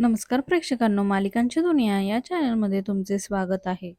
नमस्कार प्रेक्षकांनो मालिकांची दुनिया या चॅनलमध्ये तुमचे स्वागत आहे.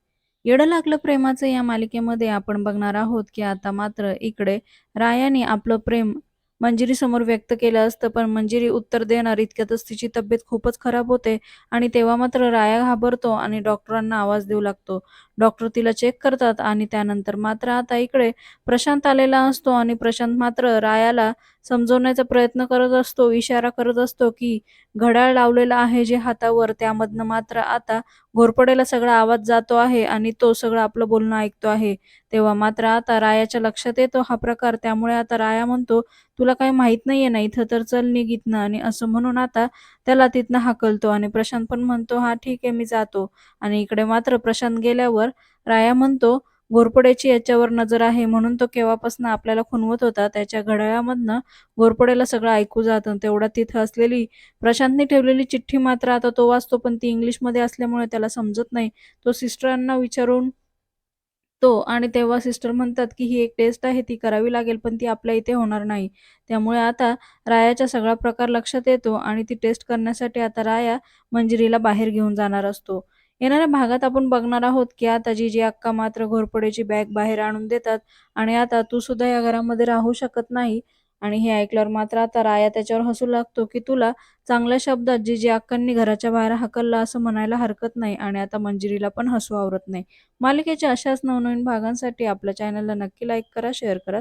येडं लागलं प्रेमाचं या मालिकेमध्ये आपण बघणार आहोत की आता मात्र इकडे रायाने आपलं प्रेम मंजिरी समोर व्यक्त केलं असतं पण मंजिरी उत्तर देणार इतक्यातच तिची तब्येत खूपच खराब होते आणि तेव्हा मात्र राया घाबरतो आणि डॉक्टरांना आवाज देऊ लागतो. डॉक्टर तिला चेक करतात आणि त्यानंतर मात्र आता इकडे प्रशांत आलेला असतो आणि प्रशांत मात्र रायाला समजवण्याचा प्रयत्न करत असतो इशारा करत असतो की घड्याळ लावलेलं आहे जे हातावर त्यामधनं मात्र आता घोरपडेला सगळा आवाज जातो आहे आणि तो सगळं आपलं बोलणं ऐकतो आहे. तेव्हा मात्र आता रायाच्या लक्षात येतो हा प्रकार. त्यामुळे आता राया म्हणतो तुला काही माहीत नाहीये ना इथं तर चल निघितनं आणि असं म्हणून आता त्याला तिथनं हाकलतो आणि प्रशांत पण म्हणतो हा ठीक आहे मी जातो. आणि इकडे मात्र प्रशांत गेल्यावर राया म्हणतो घोरपड्याची याच्यावर नजर आहे म्हणून तो केव्हापासून आपल्याला खुनवत होता त्याच्या घड्याळामधनं घोरपड्याला सगळं ऐकू जातं तेवढ्यात तिथं असलेली प्रशांतने ठेवलेली चिठ्ठी मात्र आता तो वाचतो पण ती इंग्लिशमध्ये असल्यामुळे त्याला समजत नाही. तो सिस्टरांना विचारून तो आणि तेव्हा सिस्टर म्हणतात की ही एक टेस्ट आहे ती करावी लागेल पण ती आपल्या इथे होणार नाही. त्यामुळे आता रायाचा सगळा प्रकार लक्षात येतो आणि ती टेस्ट करण्यासाठी आता राया मंजिरीला बाहेर घेऊन जाणार असतो. येणाऱ्या भागात आपण बघणार आहोत की आता जी जी अक्का मात्र घोरपडेची बॅग बाहेर आणून देतात आणि आता तू सुद्धा या घरामध्ये राहू शकत नाही. आणि हे ऐकल्यावर मात्र आता राया त्याच्यावर हसू लागतो की तुला चांगल्या शब्दात जी जी अक्कांनी घराच्या बाहेर हकलला असं म्हणायला हरकत नाही आणि आता मंजिरीला पण हसू आवरत नाही. मालिकेच्या अशाच नवनवीन भागांसाठी आपल्या चॅनलला नक्की लाईक करा शेअर करा